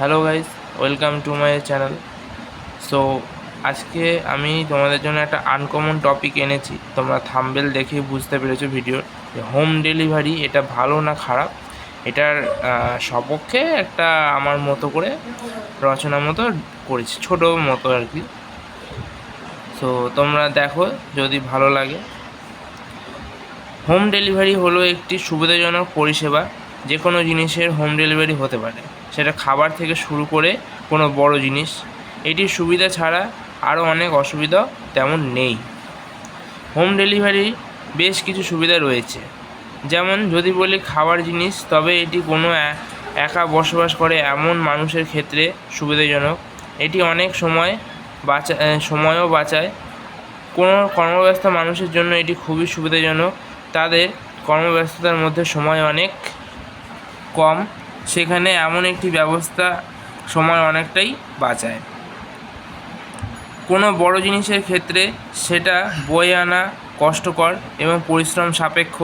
Hello guys, welcome to my channel. So, আজকে আমি তোমাদের জন্য একটা আনকমন টপিক এনেছি। তোমরা থাম্বেল দেখেই বুঝতে পেরেছ ভিডিওর যে হোম ডেলিভারি, এটা ভালো না খারাপ? এটার সপক্ষে একটা আমার মতো করে রচনা মতো করেছি, ছোটো মতো আর কি। সো, তোমরা দেখো যদি ভালো লাগে। হোম ডেলিভারি হলো একটি সুবিধাজনক পরিষেবা যে কোনো জিনিসের হোম ডেলিভারি হতে পারে। সেটা খাবার থেকে শুরু করে কোনো বড় জিনিস। এটির সুবিধা ছাড়া আরও অনেক অসুবিধা তেমন নেই। হোম ডেলিভারি বেশ কিছু সুবিধা রয়েছে। যেমন যদি বলি খাবার জিনিস, তবে এটি কোনো একা বসবাস করে এমন মানুষের ক্ষেত্রে সুবিধাজনক। এটি অনেক সময় বাঁচা সময়ও বাঁচায়। কোনো কর্মব্যস্ত মানুষের জন্য এটি খুবই সুবিধাজনক। তাদের কর্মব্যস্ততার মধ্যে সময় অনেক কম। সেখানে এমন একটি ব্যবস্থা সময় অনেকটাই বাঁচায়। কোনো বড় জিনিসের ক্ষেত্রে সেটা বয়ে আনা কষ্টকর এবং পরিশ্রম সাপেক্ষ,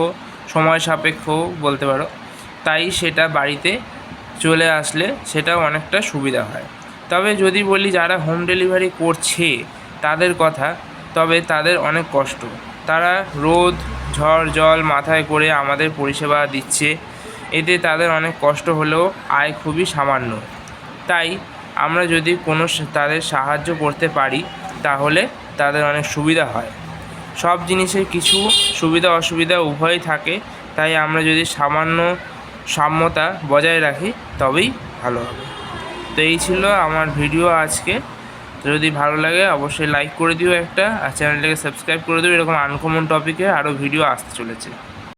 সময় সাপেক্ষ বলতে পারো। তাই সেটা বাড়িতে চলে আসলে সেটাও অনেকটা সুবিধা হয়। তবে যদি বলি যারা হোম ডেলিভারি করছে তাদের কথা, তবে তাদের অনেক কষ্ট। তারা রোদ, ঝড়, জল মাথায় করে আমাদের পরিষেবা দিচ্ছে। এতে তাদের অনেক কষ্ট হলেও আয় খুবই সামান্য। তাই আমরা যদি কোনো তাদের সাহায্য করতে পারি, তাহলে তাদের অনেক সুবিধা হয়। সব জিনিসের কিছু সুবিধা অসুবিধা উভয়ই থাকে, তাই আমরা যদি সামান্য সাম্যতা বজায় রাখি, তবেই ভালো হবে। তো এই ছিল আমার ভিডিও আজকে। যদি ভালো লাগে, অবশ্যই লাইক করে দিও একটা, আর চ্যানেলটাকে সাবস্ক্রাইব করে দিও। এরকম আনকমন টপিকে আরও ভিডিও আসতে চলেছে।